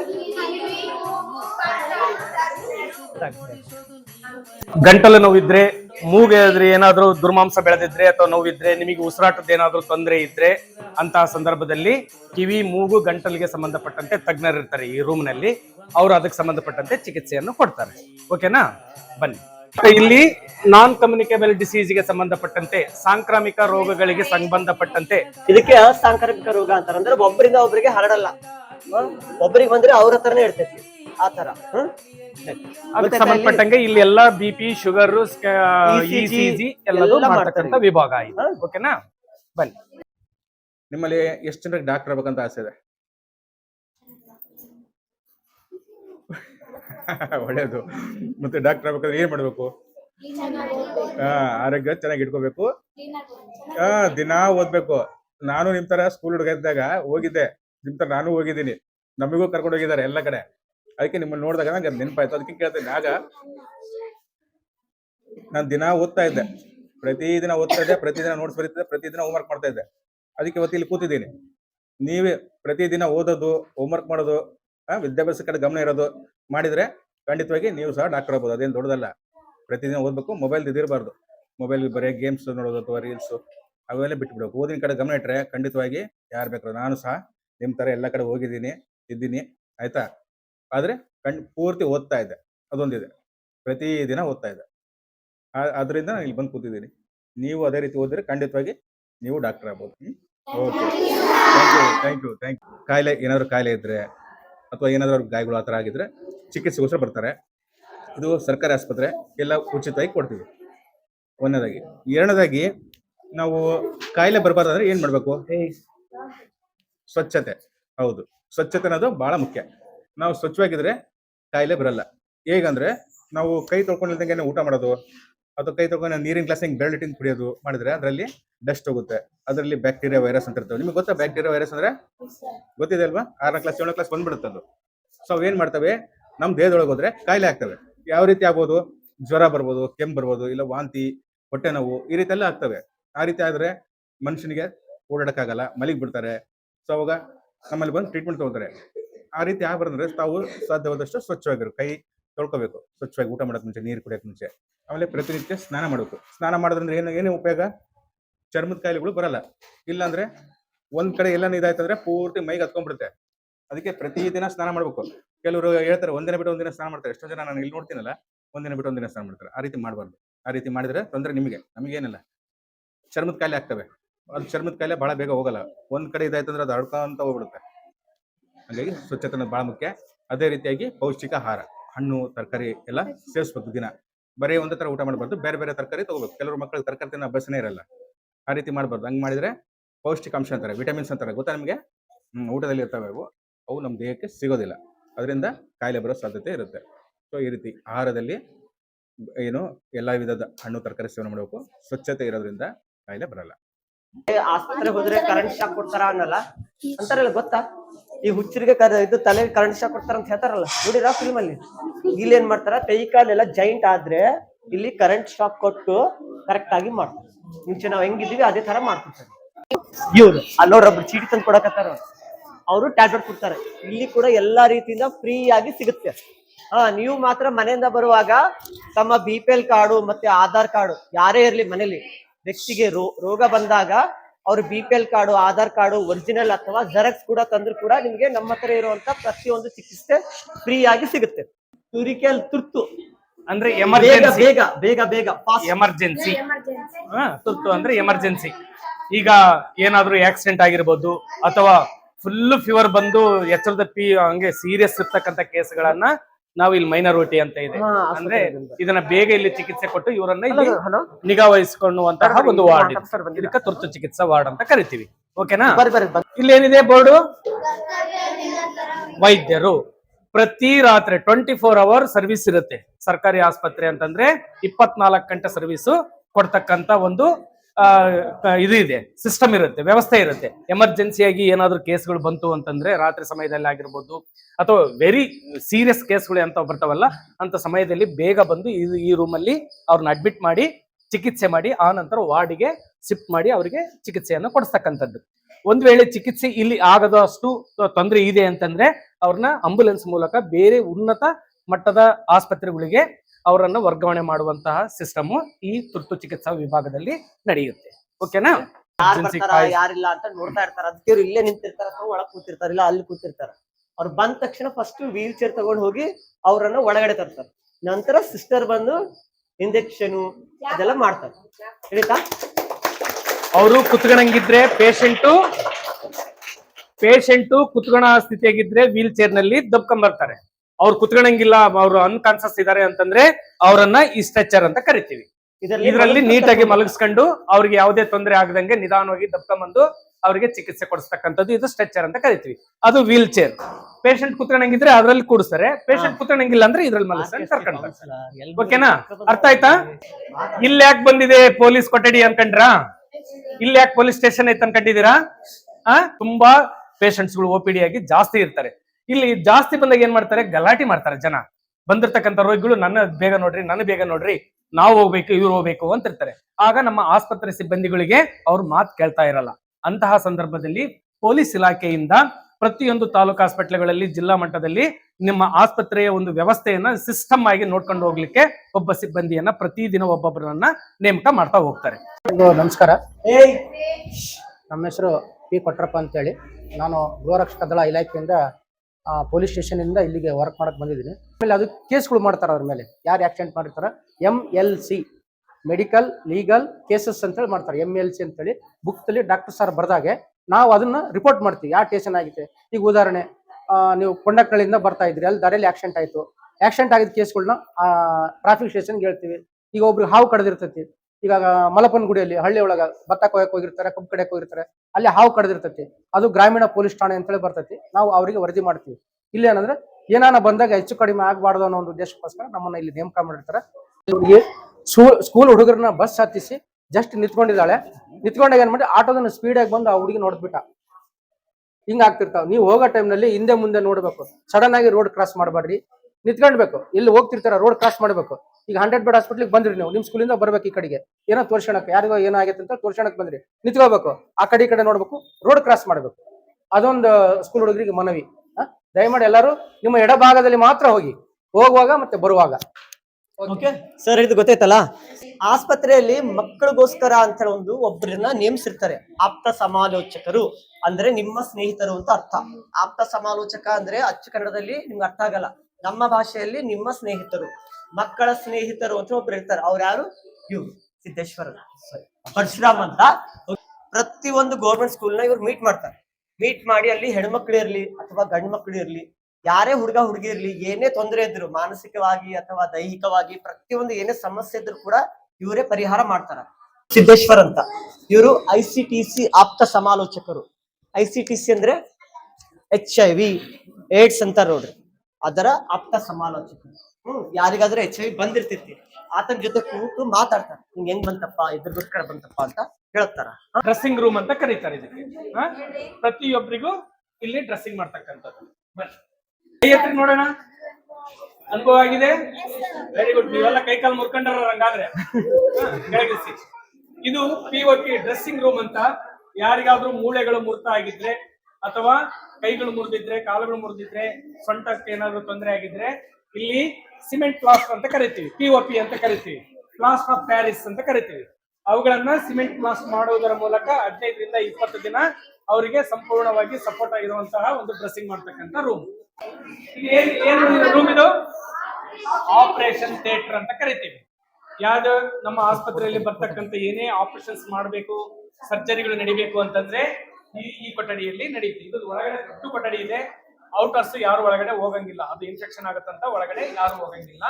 Speaker 3: ಗಂಟಲು ನೋವಿದ್ರೆ ಮೂಗಿದ್ರೆ ಏನಾದ್ರೂ ದುರ್ಮಾಂಸ ಬೆಳೆದಿದ್ರೆ ಅಥವಾ ನೋವಿದ್ರೆ, ನಿಮಗೆ ಉಸಿರಾಟದ ಏನಾದ್ರೂ ತೊಂದರೆ ಇದ್ರೆ ಅಂತ ಸಂದರ್ಭದಲ್ಲಿ ಕಿವಿ, ಮೂಗು, ಗಂಟಲಿಗೆ ಸಂಬಂಧಪಟ್ಟಂತೆ ತಜ್ಞರು ಇರ್ತಾರೆ ಈ ರೂಮ್ನಲ್ಲಿ. ಅವರು ಅದಕ್ಕೆ ಸಂಬಂಧಪಟ್ಟಂತೆ ಚಿಕಿತ್ಸೆಯನ್ನು ಕೊಡ್ತಾರೆ. ಓಕೆನಾ? ಬನ್ನಿ. ಇಲ್ಲಿ ನಾನ್ ಕಮ್ಯುನಿಕೇಬಲ್ ಡಿಸೀಸ್ಗೆ ಸಂಬಂಧಪಟ್ಟಂತೆ, ಸಾಂಕ್ರಾಮಿಕ ರೋಗಗಳಿಗೆ ಸಂಬಂಧಪಟ್ಟಂತೆ.
Speaker 2: ಇದಕ್ಕೆ ಅಸಾಂಕ್ರಾಮಿಕ ರೋಗ ಅಂತಾರೆ. ಅಂದ್ರೆ ಒಬ್ಬರಿಂದ ಒಬ್ಬರಿಗೆ ಹರಡಲ್ಲ. ಒಬ್ಬರಿಗೆ ಬಂದ್ರೆ ಅವ್ರ ಹತ್ರನೇ ಇರ್ತೈತಿ. ಆ ತರ ಹ್ಮ್?
Speaker 3: ಅದಕ್ಕೆ ಸಂಬಂಧಪಟ್ಟಂಗೆ ಇಲ್ಲಿ ಎಲ್ಲಾ ಬಿ ಪಿ ಶುಗರ್ ಇಸಿಜಿ ಎಲ್ಲದೂ
Speaker 2: ಎಲ್ಲ
Speaker 3: ಮಾಡ್ತಕ್ಕಂಥ ವಿಭಾಗ ಓಕೆನಾ? ಬನ್ನಿ.
Speaker 4: ನಿಮ್ಮಲ್ಲಿ ಎಷ್ಟು ಜನರಿಗೆ ಡಾಕ್ಟರ್ ಆಗ್ಬೇಕಂತ ಆಸೆ ಇದೆ? (laughs) ಒಳ್ಳೇದು. ಮತ್ತೆ ಡಾಕ್ಟರ್ ಆಗ್ಬೇಕಂದ್ರೆ ಏನ್ ಮಾಡ್ಬೇಕು? ಹಾ ಆರೋಗ್ಯ ಚೆನ್ನಾಗಿ ಇಟ್ಕೋಬೇಕು. ಹಾ ದಿನ ಓದ್ಬೇಕು. ನಾನು ನಿಮ್ ತರ ಸ್ಕೂಲ್ ಹುಡುಗ ಇದ್ದಾಗ ಹೋಗಿದ್ದೆ. ನಿಮ್ ತರ ನಾನು ಹೋಗಿದ್ದೀನಿ. ನಮಗೂ ಕರ್ಕೊಂಡು ಹೋಗಿದ್ದಾರೆ ಎಲ್ಲ ಕಡೆ. ಅದಕ್ಕೆ ನಿಮ್ಮನ್ನ ನೋಡಿದಾಗ ನಂಗೆ ನೆನಪಾಯ್ತು. ಅದಕ್ಕೆ ಕೇಳ್ತೇನೆ, ಆಗ ನಾನು ದಿನ ಓದ್ತಾ ಇದ್ದೆ. ಪ್ರತಿದಿನ ಓದ್ತಾ ಇದ್ದೆ, ಪ್ರತಿದಿನ ನೋಟ್ಸ್ ಬರೀತಿದ್ದೆ, ಪ್ರತಿದಿನ ಹೋಮ್ವರ್ಕ್ ಮಾಡ್ತಾ ಇದ್ದೆ. ಅದಕ್ಕೆ ಇವತ್ತು ಇಲ್ಲಿ ಕೂತಿದ್ದೀನಿ. ನೀವೇ ಪ್ರತಿದಿನ ಓದೋದು ಹೋಮ್ವರ್ಕ್ ಮಾಡೋದು ವಿದ್ಯಾಭ್ಯಾಸ ಕಡೆ ಗಮನ ಇರೋದು ಮಾಡಿದ್ರೆ ಖಂಡಿತವಾಗಿ ನೀವು ಸಹ ಡಾಕ್ಟರ್ ಆಗ್ಬೋದು. ಅದೇನು ದೊಡ್ಡದಲ್ಲ. ಪ್ರತಿದಿನ ಓದ್ಬೇಕು ಮೊಬೈಲ್ ಇದಿರಬಾರ್ದು. ಮೊಬೈಲ್ ಬರೀ ಗೇಮ್ಸ್ ನೋಡೋದು ಅಥವಾ ರೀಲ್ಸ್ ಅವೆಲ್ಲ ಬಿಟ್ಬಿಡಬೇಕು. ಓದಿನ ಕಡೆ ಗಮನ ಇಟ್ಟರೆ ಖಂಡಿತವಾಗಿ ಯಾರು ಬೇಕಾದ್ರು ನಾನು ಸಹ ನಿಮ್ಮ ಥರ ಎಲ್ಲ ಕಡೆ ಹೋಗಿದ್ದೀನಿ, ಇದ್ದೀನಿ. ಆಯ್ತಾ? ಆದರೆ ಕಣ್ ಪೂರ್ತಿ ಓದ್ತಾ ಇದ್ದೆ. ಅದೊಂದಿದೆ. ಪ್ರತಿದಿನ ಓದ್ತಾ ಇದ್ದೆ. ಆ- ಅದರಿಂದ ನಾನು ಇಲ್ಲಿ ಬಂದು ಕೂತಿದ್ದೀನಿ. ನೀವು ಅದೇ ರೀತಿ ಓದಿದ್ರೆ ಖಂಡಿತವಾಗಿ ನೀವು ಡಾಕ್ಟರ್ ಆಗ್ಬೋದು. Okay thank you thank you thank you ಕಾಯಿಲೆ ಏನಾದರೂ ಕಾಯಿಲೆ ಇದ್ದರೆ ಅಥವಾ ಏನಾದರೂ ಅವ್ರಿಗೆ ಗಾಯಗಳು ಆ ಥರ ಆಗಿದ್ರೆ ಚಿಕಿತ್ಸೆಗೋಸ್ಕರ ಬರ್ತಾರೆ. ಇದು ಸರ್ಕಾರಿ ಆಸ್ಪತ್ರೆ ಎಲ್ಲ ಉಚಿತವಾಗಿ ಕೊಡ್ತೀವಿ. ಒಂದನೇದಾಗಿ. ಎರಡನೇದಾಗಿ ನಾವು ಕಾಯಿಲೆ ಬರಬಾರ್ದಾದ್ರೆ ಏನು ಮಾಡಬೇಕು? ಸ್ವಚ್ಛತೆ. ಹೌದು. ಸ್ವಚ್ಛತೆ ಅನ್ನೋದು ಬಹಳ ಮುಖ್ಯ. ನಾವು ಸ್ವಚ್ಛವಾಗಿದ್ರೆ ಕಾಯಿಲೆ ಬರಲ್ಲ. ಹೇಗಂದ್ರೆ ನಾವು ಕೈ ತೊಳ್ಕೊಂಡಿಲ್ದಂಗೆ ಊಟ ಮಾಡೋದು? ಅಥವಾ ಕೈ ತೊಳ್ಕೊಂಡು ನೀರಿನ ಗ್ಲಾಸ್ ಹಿಂಗೆ ಬೆರಳಿಟ್ಟಿಂಗ್ ಕುಡಿಯೋದು ಮಾಡಿದ್ರೆ ಅದರಲ್ಲಿ ಡಸ್ಟ್ ಹೋಗುತ್ತೆ. ಅದರಲ್ಲಿ ಬ್ಯಾಕ್ಟೀರಿಯಾ ವೈರಸ್ ಅಂತ ಇರ್ತವೆ. ನಿಮಗೆ ಗೊತ್ತಾ ಬ್ಯಾಕ್ಟೀರಿಯಾ ವೈರಸ್ ಅಂದ್ರೆ? ಗೊತ್ತಿದೆ ಅಲ್ವಾ? ಆರನೇ ಕ್ಲಾಸ್ ಏಳನೇ ಕ್ಲಾಸ್ ಬಂದ್ಬಿಡುತ್ತೆ ಅದು. ಸೊ ಅವೇನ್ ಮಾಡ್ತವೆ? ನಮ್ಮ ದೇಹದೊಳಗೆ ಹೋದ್ರೆ ಕಾಯಿಲೆ ಆಗ್ತವೆ. ಯಾವ ರೀತಿ ಆಗ್ಬೋದು? ಜ್ವರ ಬರ್ಬೋದು, ಕೆಮ್ಮು ಬರ್ಬೋದು, ಇಲ್ಲ ವಾಂತಿ, ಹೊಟ್ಟೆ ನೋವು, ಈ ರೀತಿ ಎಲ್ಲ ಆಗ್ತವೆ. ಆ ರೀತಿ ಆದ್ರೆ ಮನುಷ್ಯನಿಗೆ ಓಡಾಡಕ್ಕಾಗಲ್ಲ ಮಲಗಿ ಬಿಡ್ತಾರೆ ಸೊ ಅವಾಗ ನಮ್ಮಲ್ಲಿ ಬಂದು ಟ್ರೀಟ್ಮೆಂಟ್ ತಗೋತಾರೆ. ಆ ರೀತಿ ಆಗ್ಬಾರ್ದಂದ್ರೆ ತಾವು ಸಾಧ್ಯವಾದಷ್ಟು ಸ್ವಚ್ಛವಾಗಿರು, ಕೈ ತೊಳ್ಕೋಬೇಕು. ಸ್ವಚ್ಛವಾಗಿ ಊಟ ಮಾಡೋಕೆ ಮುಂಚೆ, ನೀರು ಕುಡಿಯೋಕೆ ಮುಂಚೆ. ಆಮೇಲೆ ಪ್ರತಿನಿತ್ಯ ಸ್ನಾನ ಮಾಡಬೇಕು. ಸ್ನಾನ ಮಾಡೋದ್ರಿಂದ ಏನು ಏನು ಉಪಯೋಗ? ಚರ್ಮದ ಕಾಯಿಲೆಗಳು ಬರಲ್ಲ. ಇಲ್ಲಾಂದ್ರೆ ಒಂದ್ ಕಡೆ ಎಲ್ಲ ಇದಾಯ್ತಂದ್ರೆ ಪೂರ್ತಿ ಮೈಗೆ ಹತ್ಕೊಂಡ್ಬಿಡುತ್ತೆ. ಅದಕ್ಕೆ ಪ್ರತಿದಿನ ಸ್ನಾನ ಮಾಡ್ಬೇಕು. ಕೆಲವರು ಹೇಳ್ತಾರೆ, ಒಂದಿನ ಬಿಟ್ಟು ಒಂದಿನ ಸ್ನಾನ ಮಾಡ್ತಾರೆ. ಎಷ್ಟೋ ಜನ ನಾನು ಇಲ್ಲಿ ನೋಡ್ತೀನಲ್ಲ, ಒಂದಿನ ಬಿಟ್ಟು ಒಂದಿನ ಸ್ನಾನ ಮಾಡ್ತಾರೆ. ಆ ರೀತಿ ಮಾಡಬಾರ್ದು. ಆ ರೀತಿ ಮಾಡಿದ್ರೆ ತೊಂದರೆ ನಿಮಗೆ. ನಮಗೇನಿಲ್ಲ ಚರ್ಮದ ಕಾಯಿಲೆ ಆಗ್ತವೆ. ಅದು ಚರ್ಮದ ಕಾಯಿಲೆ ಬಹಳ ಬೇಗ ಹೋಗಲ್ಲ. ಒಂದ್ ಕಡೆ ಇದಾಯ್ತಂದ್ರೆ ಅದು ಹಡ್ಕೊಂತ ಹೋಗ್ಬಿಡುತ್ತೆ. ಹಾಗಾಗಿ ಸ್ವಚ್ಛತೆ ಬಹಳ ಮುಖ್ಯ. ಅದೇ ರೀತಿಯಾಗಿ ಪೌಷ್ಟಿಕ ಆಹಾರ, ಹಣ್ಣು, ತರಕಾರಿ ಎಲ್ಲ ಸೇವಿಸ್ಬೇಕು ದಿನ. ಬರೀ ಒಂದೇ ತರ ಊಟ ಮಾಡಬಾರ್ದು, ಬೇರೆ ಬೇರೆ ತರಕಾರಿ ತಗೋಬೇಕು. ಕೆಲವರು ಮಕ್ಕಳಿಗೆ ತರಕಾರಿ ತಿನ್ನೋ ಅಭ್ಯಾಸನೇ ಇರಲ್ಲ. ಆ ರೀತಿ ಮಾಡಬಾರ್ದು. ಹಂಗ್ ಮಾಡಿದ್ರೆ ಪೌಷ್ಟಿಕಾಂಶ ಅಂತಾರೆ, ವಿಟಮಿನ್ಸ್ ಅಂತಾರೆ. ಗೊತ್ತಾ ನಿಮಗೆ? ಊಟದಲ್ಲಿ ಇರ್ತವೆ ಅವು. ಅವು ನಮ್ಮ ದೇಹಕ್ಕೆ ಸಿಗೋದಿಲ್ಲ. ಅದರಿಂದ ಕಾಯಿಲೆ ಬರೋ ಸಾಧ್ಯತೆ ಇರುತ್ತೆ. ಸೊ ಈ ರೀತಿ ಆಹಾರದಲ್ಲಿ ಏನು ಎಲ್ಲಾ ವಿಧದ ಹಣ್ಣು, ತರಕಾರಿ ಸೇವನೆ ಮಾಡಬೇಕು. ಸ್ವಚ್ಛತೆ ಇರೋದ್ರಿಂದ ಕಾಯಿಲೆ ಬರಲ್ಲ.
Speaker 2: ಆಸ್ಪತ್ರೆಗೆ ಹೋದ್ರೆ ಕರೆಂಟ್ ಶಾಕ್ ಕೊಡ್ತಾರ ಅನ್ನಲ್ಲ? ಅಂತಾರಲ್ಲ, ಗೊತ್ತಾ? ಈ ಹುಚ್ಚರಿಗೆ ಇದು ತಲೆ ಕರೆಂಟ್ ಶಾಕ್ ಕೊಡ್ತಾರ ಅಂತ ಹೇಳ್ತಾರಲ್ಲ, ನೋಡಿರಾ ಫಿಲ್ಮ್ ಅಲ್ಲಿ? ಇಲ್ಲಿ ಏನ್ ಮಾಡ್ತಾರ, ಕೈ ಕಾಲೆಲ್ಲ ಜೈಂಟ್ ಆದ್ರೆ ಇಲ್ಲಿ ಕರೆಂಟ್ ಶಾಕ್ ಕೊಟ್ಟು ಕರೆಕ್ಟ್ ಆಗಿ ಮಾಡ್ತಾರೆ. ಮುಂಚೆ ನಾವ್ ಹೆಂಗಿದೀವಿ ಅದೇ ತರ ಮಾಡ್ತಿರ್ತಾರೆ ಇವ್ರು ಅಲ್ಲೋರೊಬ್ರು ಚೀಟಿ ತಂದು ಕೊಡಕತ್ತಾರ ಅವರು. ಟ್ಯಾಬ್ಲೆಟ್ ಕೊಡ್ತಾರೆ. ಇಲ್ಲಿ ಕೂಡ ಎಲ್ಲಾ ರೀತಿಯಿಂದ ಫ್ರೀ ಆಗಿ ಸಿಗುತ್ತೆ. ಹಾ, ನೀವು ಮಾತ್ರ ಮನೆಯಿಂದ ಬರುವಾಗ ತಮ್ಮ ಬಿ ಪಿ ಎಲ್ ಕಾರ್ಡು ಮತ್ತೆ ಆಧಾರ್ ಕಾರ್ಡು ಯಾರೇ ಇರಲಿ ಮನೇಲಿ, ವ್ಯಕ್ತಿಗೆ ರೋಗ ಬಂದಾಗ ಅವ್ರ B P L card Aadhaar card original ಅಥವಾ ಜೆರಾಕ್ಸ್ ಕೂಡ ತಂದ್ರು ಕೂಡ ನಿಮ್ಗೆ ನಮ್ಮ ಹತ್ರ ಇರುವಂತ ಪ್ರತಿಯೊಂದು ಚಿಕಿತ್ಸೆ ಫ್ರೀ ಆಗಿ ಸಿಗುತ್ತೆ. ತುರಿಕೆಲ್ ತುರ್ತು.
Speaker 3: ಅಂದ್ರೆ
Speaker 2: ಬೇಗ
Speaker 3: ಎಮರ್ಜೆನ್ಸಿ.
Speaker 2: ಬೇಗ ಬೇಗ ಬೇಗ.
Speaker 3: ಎಮರ್ಜೆನ್ಸಿ. ತುರ್ತು ಅಂದ್ರೆ ಎಮರ್ಜೆನ್ಸಿ. ಈಗ ಏನಾದ್ರೂ ಆಕ್ಸಿಡೆಂಟ್ ಆಗಿರ್ಬೋದು ಅಥವಾ ಫುಲ್ ಫೀವರ್ ಬಂದು ಎಚ್ಚರದ ಪಿ ಹಂಗೆ ಸೀರಿಯಸ್ ಇರ್ತಕ್ಕಂಥ ಕೇಸ್ಗಳನ್ನ ನಾವು ಇಲ್ಲಿ ಮೈನಾರಿಟಿ ಅಂತ ಇದೆ. ಅಂದ್ರೆ ಇದನ್ನ ಬೇಗ ಇಲ್ಲಿ ಚಿಕಿತ್ಸೆ ಕೊಟ್ಟು ಇವರನ್ನ ಇಲ್ಲಿ ನಿಗಾ ವಹಿಸಿಕೊಳ್ಳುವಂತಹ ಒಂದು ವಾರ್ಡ್ ಇದಕ್ಕೆ ತುರ್ತು ಚಿಕಿತ್ಸಾ ವಾರ್ಡ್ ಅಂತ ಕರಿತೀವಿ. ಓಕೆನಾ? ಇಲ್ಲಿ ಏನಿದೆ ಬೋರ್ಡು? ವೈದ್ಯರು. ಪ್ರತಿ ರಾತ್ರಿ ಟ್ವೆಂಟಿ ಫೋರ್ ಅವರ್ ಸರ್ವಿಸ್ ಇರುತ್ತೆ. ಸರ್ಕಾರಿ ಆಸ್ಪತ್ರೆ ಅಂತಂದ್ರೆ ಇಪ್ಪತ್ನಾಲ್ಕು ಗಂಟೆ ಸರ್ವಿಸ್ ಕೊಡ್ತಕ್ಕಂತ ಒಂದು ಇದು ಇದೆ ಸಿಸ್ಟಮ್ ಇರುತ್ತೆ, ವ್ಯವಸ್ಥೆ ಇರುತ್ತೆ. ಎಮರ್ಜೆನ್ಸಿಯಾಗಿ ಏನಾದ್ರೂ ಕೇಸ್ಗಳು ಬಂತು ಅಂತಂದ್ರೆ ರಾತ್ರಿ ಸಮಯದಲ್ಲಿ ಆಗಿರ್ಬೋದು, ಅಥವಾ ವೆರಿ ಸೀರಿಯಸ್ ಕೇಸ್ಗಳು ಅಂತ ಬರ್ತಾವಲ್ಲ, ಅಂತ ಸಮಯದಲ್ಲಿ ಬೇಗ ಬಂದು ಈ ರೂಮಲ್ಲಿ ಅವ್ರನ್ನ ಅಡ್ಮಿಟ್ ಮಾಡಿ, ಚಿಕಿತ್ಸೆ ಮಾಡಿ, ಆ ನಂತರ ವಾರ್ಡಿಗೆ ಶಿಫ್ಟ್ ಮಾಡಿ ಅವರಿಗೆ ಚಿಕಿತ್ಸೆಯನ್ನು ಕೊಡಿಸ್ತಕ್ಕಂಥದ್ದು ಒಂದ್ ವೇಳೆ ಚಿಕಿತ್ಸೆ ಇಲ್ಲಿ ಆಗದಷ್ಟು ತೊಂದರೆ ಇದೆ ಅಂತಂದ್ರೆ ಅವ್ರನ್ನ ಆಂಬುಲೆನ್ಸ್ ಮೂಲಕ ಬೇರೆ ಉನ್ನತ ಮಟ್ಟದ ಆಸ್ಪತ್ರೆಗಳಿಗೆ ಅವರನ್ನ ವರ್ಗಾವಣೆ ಮಾಡುವಂತಹ ಸಿಸ್ಟಮ್ ಈ ತುರ್ತು ಚಿಕಿತ್ಸಾ ವಿಭಾಗದಲ್ಲಿ ನಡೆಯುತ್ತೆ. ಓಕೆನಾ
Speaker 2: ಯಾರಿಲ್ಲ ಅಂತ ನೋಡ್ತಾ ಇರ್ತಾರ. ಅದಕ್ಕೆ ಇಲ್ಲೇ ನಿಂತಿರ್ತಾರ ಅಥವಾ ಒಳಗ್ ಕೂತಿರ್ತಾರ ಇಲ್ಲ ಅಲ್ಲಿ ಕೂತಿರ್ತಾರ. ಅವ್ರು ಬಂದ ತಕ್ಷಣ ಫಸ್ಟ್ ವೀಲ್ ಚೇರ್ ತಗೊಂಡ್ ಹೋಗಿ ಅವ್ರನ್ನ ಒಳಗಡೆ ತರ್ತಾರೆ. ನಂತರ ಸಿಸ್ಟರ್ ಬಂದು ಇಂಜೆಕ್ಷನ್ ಅದೆಲ್ಲ ಮಾಡ್ತಾರೆ. ಹಿಡಿತಾ
Speaker 3: ಅವರು ಕುತ್ಕೊಂಡಂಗಿದ್ರೆ ಪೇಷಂಟು ಪೇಷಂಟು ಕುತ್ಕೊಳ ಸ್ಥಿತಿಯಾಗಿದ್ರೆ ವೀಲ್ ಚೇರ್ನಲ್ಲಿ ದಬ್ಕೊಂಡ್ ಬರ್ತಾರೆ ಅವ್ರು ಕುತ್ಕೊಳಂಗಿಲ್ಲ ಅವ್ರು ಅನ್ಕಾನ್ಸಸ್ ಇದಾರೆ ಅಂತಂದ್ರೆ ಅವರನ್ನ ಈ ಸ್ಟ್ರೆಚರ್ ಅಂತ ಕರಿತೀವಿ. ಇದರಲ್ಲಿ ನೀಟಾಗಿ ಮಲಗಿಸ್ಕೊಂಡು ಅವ್ರಿಗೆ ಯಾವುದೇ ತೊಂದರೆ ಆಗದಂಗೆ ನಿಧಾನವಾಗಿ ದಬ್ಕೊಂಬಂದು ಅವರಿಗೆ ಚಿಕಿತ್ಸೆ ಕೊಡಿಸ್ತಕ್ಕಂಥದ್ದು ಇದು ಸ್ಟ್ರೆಚರ್ ಅಂತ ಕರಿತೀವಿ. ಅದು ವೀಲ್ ಚೇರ್ ಪೇಷಂಟ್ ಕುತ್ಕೊಳಂಗಿದ್ರೆ ಅದ್ರಲ್ಲಿ ಕೂಡಿಸ್ತಾರೆ. ಪೇಷಂಟ್ ಕುತ್ಕೊಳಂಗಿಲ್ಲ ಅಂದ್ರೆ ಇದ್ರಲ್ಲಿ ಮಲಗಿಸ್ತಾರೆ ಓಕೆನಾ ಅರ್ಥ ಆಯ್ತಾ? ಇಲ್ಲಿ ಯಾಕೆ ಬಂದಿದೆ ಪೊಲೀಸ್ ಕೊಠಡಿ ಅನ್ಕಂಡ್ರಾ? ಇಲ್ಲಿ ಯಾಕೆ ಪೊಲೀಸ್ ಸ್ಟೇಷನ್ ಐತೆ ಅನ್ಕೊಂಡಿದ್ದೀರಾ ತುಂಬಾ ಪೇಷಂಟ್ಸ್ಗಳು ಒ ಪಿ ಡಿ ಆಗಿ ಜಾಸ್ತಿ ಇರ್ತಾರೆ. ಇಲ್ಲಿ ಜಾಸ್ತಿ ಬಂದಾಗ ಏನ್ ಮಾಡ್ತಾರೆ? ಗಲಾಟೆ ಮಾಡ್ತಾರೆ ಜನ. ಬಂದಿರ್ತಕ್ಕಂಥ ರೋಗಿಗಳು ನನ್ನ ಬೇಗ ನೋಡ್ರಿ ನನ್ನ ಬೇಗ ನೋಡ್ರಿ ನಾವು ಹೋಗ್ಬೇಕು ಇವ್ರು ಹೋಗ್ಬೇಕು ಅಂತ ಇರ್ತಾರೆ ಆಗ ನಮ್ಮ ಆಸ್ಪತ್ರೆ ಸಿಬ್ಬಂದಿಗಳಿಗೆ ಅವ್ರ ಮಾತು ಕೇಳ್ತಾ ಇರಲ್ಲ. ಅಂತಹ ಸಂದರ್ಭದಲ್ಲಿ ಪೊಲೀಸ್ ಇಲಾಖೆಯಿಂದ ಪ್ರತಿಯೊಂದು ತಾಲೂಕು ಆಸ್ಪತ್ರೆಗಳಲ್ಲಿ ಜಿಲ್ಲಾ ಮಟ್ಟದಲ್ಲಿ ನಿಮ್ಮ ಆಸ್ಪತ್ರೆಯ ಒಂದು ವ್ಯವಸ್ಥೆಯನ್ನ ಸಿಸ್ಟಮ್ ಆಗಿ ನೋಡ್ಕೊಂಡು ಹೋಗ್ಲಿಕ್ಕೆ ಒಬ್ಬ ಸಿಬ್ಬಂದಿಯನ್ನ ಪ್ರತಿದಿನ ಒಬ್ಬೊಬ್ಬರನ್ನ ನೇಮಕ ಮಾಡ್ತಾ ಹೋಗ್ತಾರೆ.
Speaker 5: ನಮಸ್ಕಾರ. ನಮ್ಮ ಹೆಸರು ಪಿ ಕೊಟ್ರಪ್ಪ ಅಂತೇಳಿ. ನಾನು ಗೃಹರಕ್ಷಕ ದಳ ಇಲಾಖೆಯಿಂದ ಪೊಲೀಸ್ ಸ್ಟೇಷನಿಂದ ಇಲ್ಲಿಗೆ ವರ್ಕ್ ಮಾಡಕ್ಕೆ ಬಂದಿದ್ದೀನಿ. ಆಮೇಲೆ ಅದು ಕೇಸ್ಗಳು ಮಾಡ್ತಾರೆ ಅದ್ರ ಮೇಲೆ. ಯಾರು ಆಕ್ಸಿಡೆಂಟ್ ಮಾಡಿರ್ತಾರ? M L C medical legal cases ಅಂತೇಳಿ ಮಾಡ್ತಾರೆ. ಎಂ ಎಲ್ ಸಿ ಅಂತೇಳಿ ಬುಕ್ತಲ್ಲಿ ಡಾಕ್ಟರ್ ಸರ್ ಬರ್ದಾಗೆ ನಾವು ಅದನ್ನ ರಿಪೋರ್ಟ್ ಮಾಡ್ತೀವಿ. ಯಾವ ಸ್ಟೇಷನ್ ಆಗಿದೆ? ಈಗ ಉದಾಹರಣೆ ಆ, ನೀವು ಕೊಂಡಕ್ಕಳಿಂದ ಬರ್ತಾ ಇದ್ರಿ. ಅಲ್ಲಿ ದಾರಿಯಲ್ಲಿ ಆಕ್ಸಿಡೆಂಟ್ ಆಯ್ತು. ಆಕ್ಸಿಡೆಂಟ್ ಆಗಿದ ಕೇಸ್ಗಳನ್ನ ಟ್ರಾಫಿಕ್ ಸ್ಟೇಷನ್ಗೆ ಹೇಳ್ತೀವಿ. ಈಗ ಒಬ್ರು ಹಾವು ಕಡ್ದಿರ್ತೈತಿ. ಈಗ ಮಲಪನ್ ಗುಡಿಯಲ್ಲಿ ಹಳ್ಳಿ ಒಳಗ ಭತ್ತ ಕೊಯ್ಯಕ್ ಹೋಗಿರ್ತಾರೆ ಕಬ್ಬು ಕಡೆಯಕ್ಕೆ ಹೋಗಿರ್ತಾರೆ, ಅಲ್ಲಿ ಹಾವು ಕಡ್ದಿರ್ತೈತಿ. ಅದು ಗ್ರಾಮೀಣ ಪೊಲೀಸ್ ಠಾಣೆ ಅಂತೇಳಿ ಬರ್ತೈತಿ. ನಾವು ಅವರಿಗೆ ವರದಿ ಮಾಡ್ತೀವಿ. ಇಲ್ಲಿ ಏನಂದ್ರೆ, ಏನಾನ ಬಂದಾಗ ಹೆಚ್ಚು ಕಡಿಮೆ ಆಗ್ಬಾರ್ದು ಅನ್ನೋ ಒಂದು ಉದ್ದೇಶಕ್ಕೋಸ್ಕರ ನಮ್ಮನ್ನ ಇಲ್ಲಿ ನೇಮಕ ಮಾಡಿರ್ತಾರೆ. ಸ್ಕೂಲ್ ಹುಡುಗರನ್ನ ಬಸ್ ಹತ್ತಿಸಿ ಜಸ್ಟ್ ನಿಂತ್ಕೊಂಡಿದ್ದಾಳೆ. ನಿಂತ್ಕೊಂಡಾಗ ಏನ್ ಮಾಡಿ ಆಟೋದನ್ನ ಸ್ಪೀಡಾಗಿ ಬಂದು ಆ ಹುಡುಗಿ ನೋಡ್ಬಿಟ್ಟ. ಹಿಂಗ ಆಗ್ತಿರ್ತಾವ. ನೀವು ಹೋಗೋ ಟೈಮ್ನಲ್ಲಿ ಹಿಂದೆ ಮುಂದೆ ನೋಡ್ಬೇಕು. ಸಡನ್ ಆಗಿ ರೋಡ್ ಕ್ರಾಸ್ ಮಾಡಬೇಡ್ರಿ. ನಿಂತ್ಕೊಂಡ್ಬೇಕು. ಇಲ್ಲಿ ಹೋಗ್ತಿರ್ತಾರ ರೋಡ್ ಕ್ರಾಸ್ ಮಾಡ್ಬೇಕು. ಈಗ ಹಂಡ್ರೆಡ್ ಬೆಡ್ ಹಾಸ್ಪಿಟ್ಲಿಗೆ ಬಂದ್ರಿ ನೀವು ನಿಮ್ ಸ್ಕೂಲಿಂದ ಬರ್ಬೇಕು ಈ ಕಡೆಗೆ. ಏನೋ ತೋರ್ಸೋಣಕ್ ಯಾರಿಗೋ ಏನಾಗೈತೆ ಅಂತ ತೋರ್ಸೋಣಕ್ಕೆ ಬಂದ್ರಿ. ನಿಂತ್ಕೋಬೇಕು. ಆ ಕಡೆ ಈ ಕಡೆ ನೋಡ್ಬೇಕು ರೋಡ್ ಕ್ರಾಸ್ ಮಾಡ್ಬೇಕು. ಅದೊಂದು ಸ್ಕೂಲ್ ಹುಡುಗರಿಗೆ ಮನವಿ? ದಯಮಾಡಿ ಎಲ್ಲರೂ ನಿಮ್ಮ ಎಡಭಾಗದಲ್ಲಿ ಮಾತ್ರ ಹೋಗಿ. ಹೋಗುವಾಗ ಮತ್ತೆ ಬರುವಾಗ.
Speaker 2: ಓಕೆ ಸರ್ ಇದು ಗೊತ್ತಾಯ್ತಲ್ಲ? ಆಸ್ಪತ್ರೆಯಲ್ಲಿ ಮಕ್ಕಳಿಗೋಸ್ಕರ ಅಂತ ಹೇಳಿ ಒಂದು ಒಬ್ಬರನ್ನ ನೇಮಿಸಿರ್ತಾರೆ. ಆಪ್ತ ಸಮಾಲೋಚಕರು. ಅಂದ್ರೆ ನಿಮ್ಮ ಸ್ನೇಹಿತರು ಅಂತ ಅರ್ಥ. ಆಪ್ತ ಸಮಾಲೋಚಕ ಅಂದ್ರೆ ಅಚ್ಚು ಕನ್ನಡದಲ್ಲಿ ನಿಮ್ಗೆ ಅರ್ಥ ಆಗಲ್ಲ. ನಮ್ಮ ಭಾಷೆಯಲ್ಲಿ ನಿಮ್ಮ ಸ್ನೇಹಿತರು, ಮಕ್ಕಳ ಸ್ನೇಹಿತರು ಅಂತ ಒಬ್ರು ಇರ್ತಾರೆ. ಅವ್ರು ಯಾರು? ಇವ್ರು ಸಿದ್ದೇಶ್ವರ ಪರಶುರಾಮ್ ಅಂತ. ಪ್ರತಿ ಒಂದು ಗೌರ್ಮೆಂಟ್ ಸ್ಕೂಲ್ನ ಇವ್ರು ಮೀಟ್ ಮಾಡ್ತಾರೆ. ಮೀಟ್ ಮಾಡಿ ಅಲ್ಲಿ ಹೆಣ್ಮಕ್ಳು ಇರ್ಲಿ ಅಥವಾ ಗಂಡು ಮಕ್ಳು ಇರ್ಲಿ, ಯಾರೇ ಹುಡುಗ ಹುಡುಗಿ ಇರ್ಲಿ, ಏನೇ ತೊಂದರೆ ಇದ್ರು, ಮಾನಸಿಕವಾಗಿ ಅಥವಾ ದೈಹಿಕವಾಗಿ ಪ್ರತಿಯೊಂದು ಏನೇ ಸಮಸ್ಯೆ ಇದ್ರು ಕೂಡ ಇವರೇ ಪರಿಹಾರ ಮಾಡ್ತಾರ. ಸಿದ್ದೇಶ್ವರ್ ಅಂತ. ಇವರು ಐ ಆಪ್ತ ಸಮಾಲೋಚಕರು. ಐ ಅಂದ್ರೆ ಎಚ್ ಐ ವಿ ಏಡ್ಸ್ ಅಂತ ನೋಡ್ರಿ. ಅದರ ಆಪ್ತ ಸಮಾಲೋಚಕ ಹ್ಮ್, ಯಾರಿಗಾದ್ರೂ ಎಚ್ ಐ ಬಂದಿರ್ತಿರ್ತಿ ಆತನ ಜೊತೆ ಕೂತು ಮಾತಾಡ್ತಾರೆ. ಹಿಂಗ್ ಹೆಂಗ್ ಬಂತಪ್ಪ, ಇದ್ರಗೋಸ್ಕರ ಬಂತಪ್ಪ ಅಂತ ಹೇಳ್ತಾರ
Speaker 3: ಡ್ರೆಸ್ಸಿಂಗ್ ರೂಮ್ ಅಂತ ಕರೀತಾರೆ ಇದಕ್ಕೆ? ಪ್ರತಿಯೊಬ್ಬರಿಗೂ ಇಲ್ಲಿ ಡ್ರೆಸ್ಸಿಂಗ್ ಮಾಡ್ತಕ್ಕಂಥದ್ದು. ಕೈ ನೋಡೋಣ. ಅನುಭವ ಆಗಿದೆ? ವೆರಿ ಗುಡ್ ನೀವೆಲ್ಲ ಕೈ ಕಾಲು ಮುರ್ಕೊಂಡ್ರ ಇದು ಪಿ ಒ ಡ್ರೆಸ್ಸಿಂಗ್ ರೂಮ್ ಅಂತ ಯಾರಿಗಾದ್ರೂ ಮೂಳೆಗಳು ಮುರ್ತ ಆಗಿದ್ರೆ ಅಥವಾ ಕೈಗಳು ಮುರಿದಿದ್ರೆ, ಕಾಲುಗಳು ಮುರಿದಿದ್ರೆ, ಸೊಂಟಕ್ಕೆ ಏನಾದ್ರೂ ತೊಂದರೆ ಆಗಿದ್ರೆ, ಇಲ್ಲಿ ಸಿಮೆಂಟ್ ಪ್ಲಾಸ್ಟರ್ ಅಂತ ಕರಿತೀವಿ. ಪಿ ಒ ಪಿ ಅಂತ ಕರಿತೀವಿ. ಪ್ಲಾಸ್ಟರ್ ಆಫ್ ಪ್ಯಾರಿಸ್ ಅಂತ ಕರಿತೀವಿ. ಅವುಗಳನ್ನ ಸಿಮೆಂಟ್ ಪ್ಲಾಸ್ಟ್ ಮಾಡುವುದರ ಮೂಲಕ ಹದಿನೈದರಿಂದ ಇಪ್ಪತ್ತು ದಿನ ಅವರಿಗೆ ಸಂಪೂರ್ಣವಾಗಿ ಸಪೋರ್ಟ್ ಆಗಿರುವಂತಹ ಒಂದು ಡ್ರೆಸ್ಸಿಂಗ್ ಮಾಡ್ತಕ್ಕಂಥ ರೂಮ್ ಏನ್ ರೂಮ್ ಇದು? ಆಪರೇಷನ್ ಥಿಯೇಟರ್ ಅಂತ ಕರಿತೀವಿ. ಯಾವ್ದು? ನಮ್ಮ ಆಸ್ಪತ್ರೆಯಲ್ಲಿ ಬರ್ತಕ್ಕಂಥ ಏನೇ ಆಪರೇಷನ್ಸ್ ಮಾಡಬೇಕು ಸರ್ಜರಿಗಳು ನಡಿಬೇಕು ಅಂತಂದ್ರೆ ಈ ಈ ಕೊಠಡಿಯಲ್ಲಿ ನಡೆಯುತ್ತೆ ಇದು ಒಳಗಡೆ ದೊಡ್ಡ ಕೊಠಡಿ ಇದೆ. ಔಟರ್ಸ್ ಯಾರು ಒಳಗಡೆ ಹೋಗಂಗಿಲ್ಲ. ಅದು ಇನ್ಫೆಕ್ಷನ್ ಆಗತ್ತಂತ ಒಳಗಡೆ ಯಾರು ಹೋಗಂಗಿಲ್ಲ.